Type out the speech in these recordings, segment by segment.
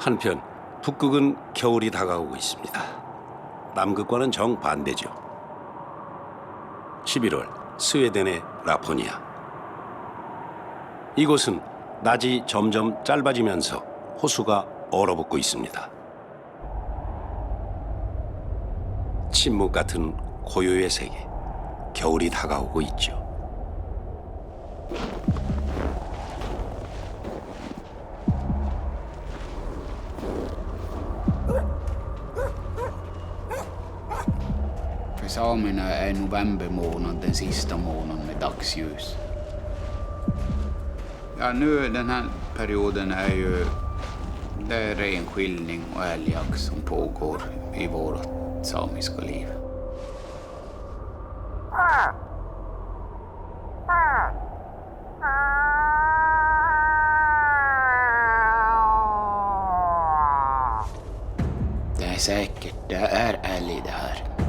한편 북극은 겨울이 다가오고 있습니다. 남극과는 정반대죠. 11월 스웨덴의 라포니아. 이곳은 낮이 점점 짧아지면서 호수가 얼어붙고 있습니다. 침묵 같은 고요의 세계. 겨울이 다가오고 있죠. Samerna är november månad den sista månaden med dagsljus. Ja, nu den här perioden är ju det är renskiljning och älgjakt som pågår i vårt samiska liv. Det är säkert, det är älg det här.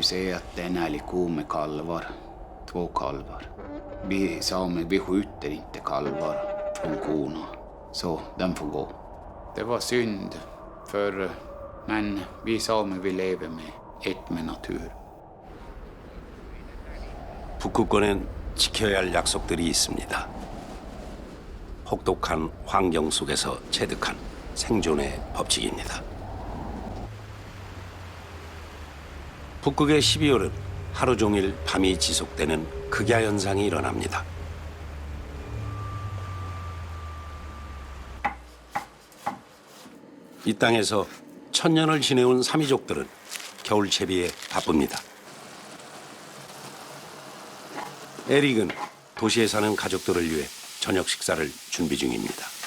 Nu ser att det är en älgko med kalvar. Två kalvar. Vi samer, vi skjuter inte kalvar från korna. Så den får gå. Det var synd, för eh, men vi samer vi lever med ett med natur. 북극권엔 지켜야 할 약속들이 있습니다. 혹독한 환경 속에서 체득한 생존의 법칙입니다. 북극의 12월은 하루 종일 밤이 지속되는 극야 현상이 일어납니다. 이 땅에서 천년을 지내온 사미족들은 겨울 채비에 바쁩니다. 에릭은 도시에 사는 가족들을 위해 저녁 식사를 준비 중입니다.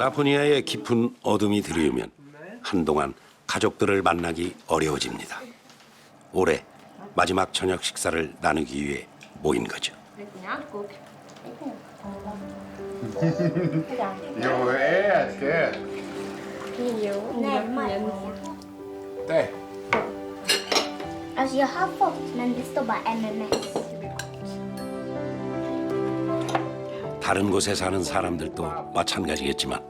라포니아의 깊은 어둠이 들이오면 한동안 가족들을 만나기 어려워집니다. 올해 마지막 저녁 식사를 나누기 위해 모인 거죠. Jätkuk. Jo, ät, ät. Jo, Nej, Det. Alltså jag har fått men det står bara MMS. 다른 곳에 사는 사람들도 마찬가지겠지만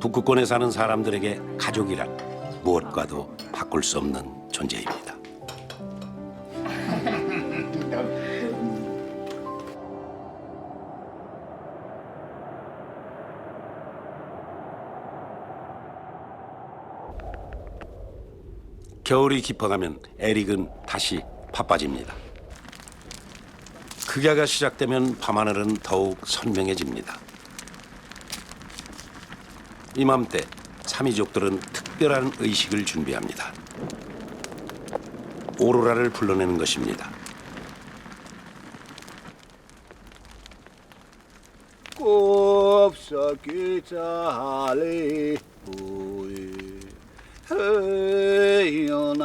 북극권에 사는 사람들에게 가족이란 무엇과도 바꿀 수 없는 존재입니다. 겨울이 깊어가면 에릭은 다시 바빠집니다. 극야가 시작되면 밤하늘은 더욱 선명해집니다. 이맘때 사미족들은 특별한 의식을 준비합니다. 오로라를 불러내는 것입니다. 잘해 보이 헤요날레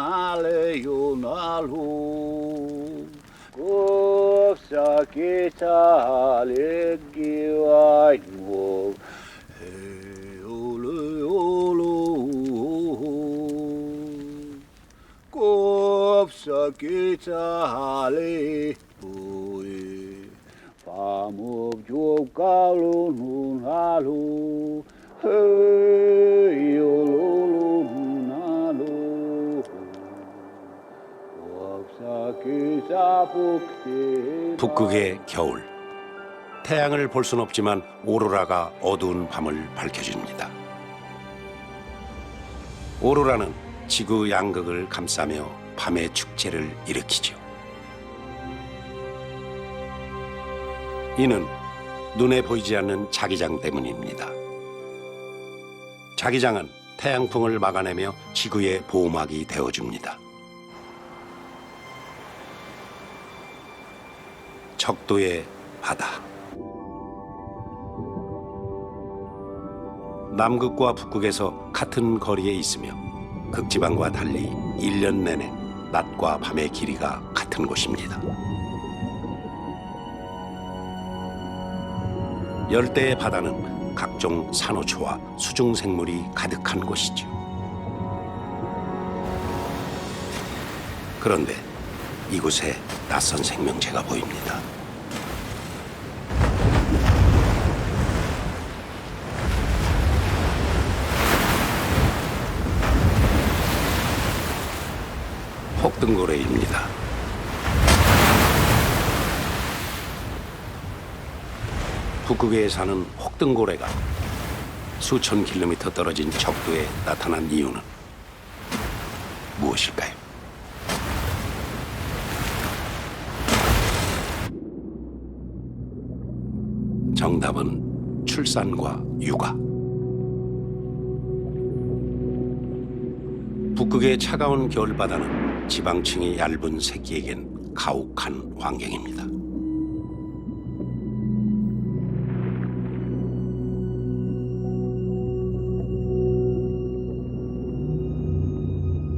요날호 곱석이 잘해 기와이모 헤올레올로 곱석 북극의 겨울. 태양을 볼 순 없지만 오로라가 어두운 밤을 밝혀줍니다. 오로라는 지구 양극을 감싸며 밤의 축제를 일으키죠. 이는 눈에 보이지 않는 자기장 때문입니다. 자기장은 태양풍을 막아내며 지구의 보호막이 되어줍니다. 척도의 바다. 남극과 북극에서 같은 거리에 있으며 극지방과 달리 일 년 내내 낮과 밤의 길이가 같은 곳입니다. 열대의 바다는 각종 산호초와 수중 생물이 가득한 곳이죠. 그런데 이곳에 낯선 생명체가 보입니다. 혹등고래입니다. 북극에 사는 혹등고래가 수천 킬로미터 떨어진 적도에 나타난 이유는 무엇일까요? 정답은 출산과 육아. 북극의 차가운 겨울바다는 지방층이 얇은 새끼에겐 가혹한 환경입니다.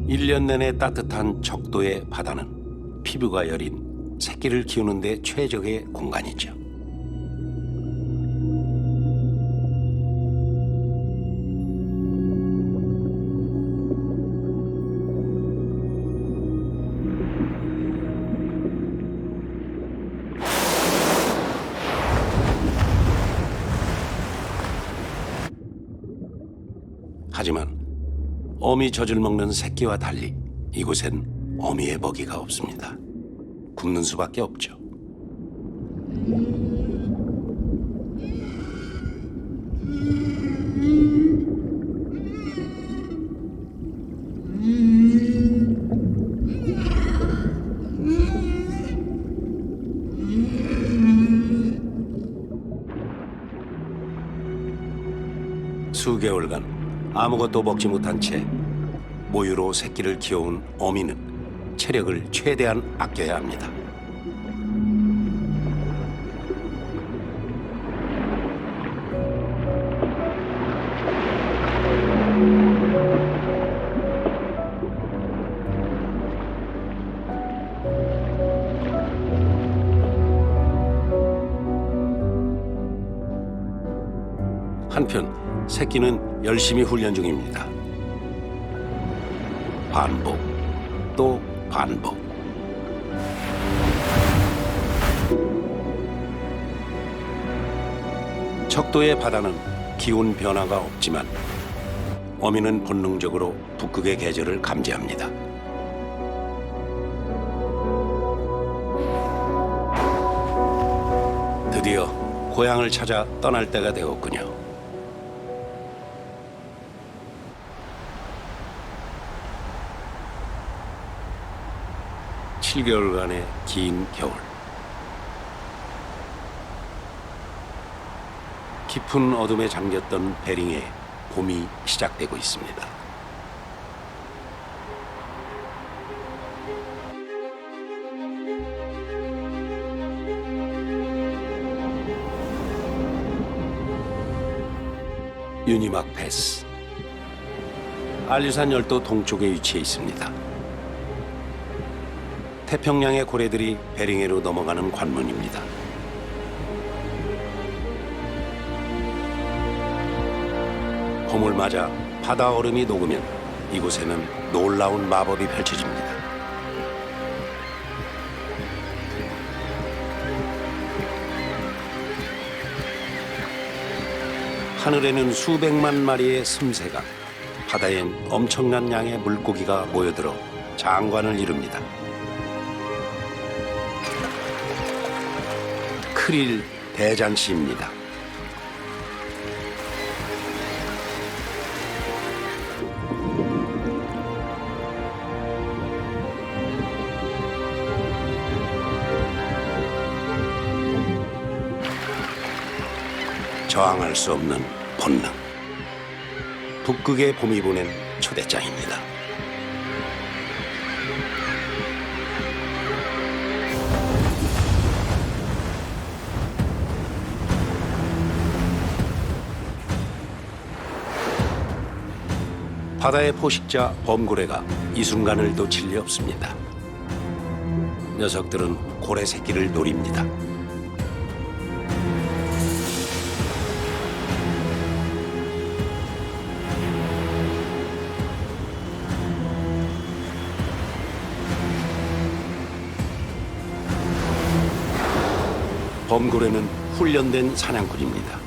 일 년 내내 따뜻한 적도의 바다는 피부가 여린 새끼를 키우는 데 최적의 공간이죠. 어미 젖을 먹는 새끼와 달리 이곳엔 어미의 먹이가 없습니다. 굶는 수밖에 없죠. 아무것도 먹지 못한 채 모유로 새끼를 키워온 어미는 체력을 최대한 아껴야 합니다. 한편 새끼는 열심히 훈련 중입니다. 반복 또 반복. 척도의 바다는 기온 변화가 없지만 어미는 본능적으로 북극의 계절을 감지합니다. 드디어 고향을 찾아 떠날 때가 되었군요. 7개월간의 긴 겨울. 깊은 어둠에 잠겼던 베링에 봄이 시작되고 있습니다. 유니막 패스. 알류산 열도 동쪽에 위치해 있습니다. 태평양의 고래들이 베링해로 넘어가는 관문입니다. 봄을 맞아 바다 얼음이 녹으면 이곳에는 놀라운 마법이 펼쳐집니다. 하늘에는 수백만 마리의 섬새가 바다엔 엄청난 양의 물고기가 모여들어 장관을 이룹니다. 크릴 대잔치입니다. 저항할 수 없는 본능. 북극의 봄이 보낸 초대장입니다. 바다의 포식자 범고래가 이 순간을 놓칠 리 없습니다. 녀석들은 고래 새끼를 노립니다. 범고래는 훈련된 사냥꾼입니다.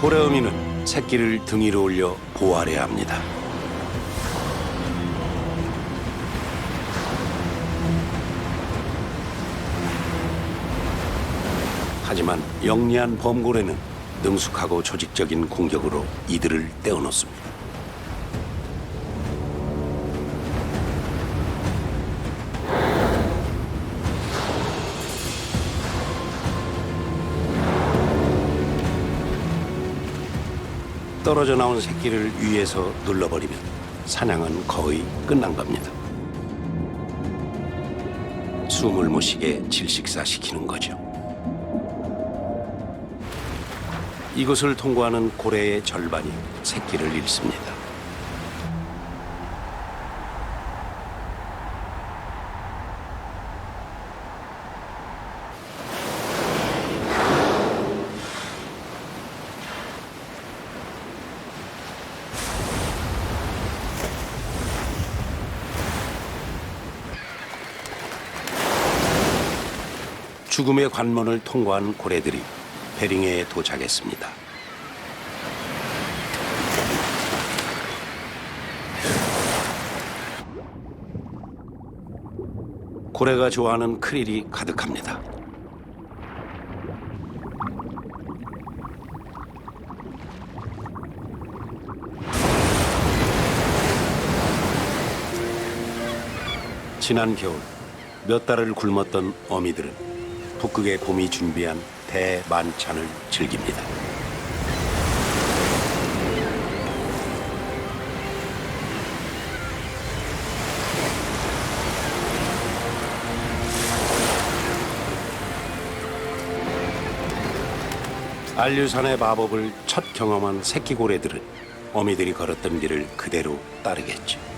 고래어미는 새끼를 등 위로 올려 보호하려야 합니다. 하지만 영리한 범고래는 능숙하고 조직적인 공격으로 이들을 떼어놓습니다. 떨어져 나온 새끼를 위에서 눌러버리면 사냥은 거의 끝난 겁니다. 숨을 못 쉬게 질식사 시키는 거죠. 이곳을 통과하는 고래의 절반이 새끼를 잃습니다. 죽음의 관문을 통과한 고래들이 베링해에 도착했습니다. 고래가 좋아하는 크릴이 가득합니다. 지난 겨울 몇 달을 굶었던 어미들은 북극의 봄이 준비한 대만찬을 즐깁니다. 안류산의 마법을 첫 경험한 새끼고래들은 어미들이 걸었던 길을 그대로 따르겠죠.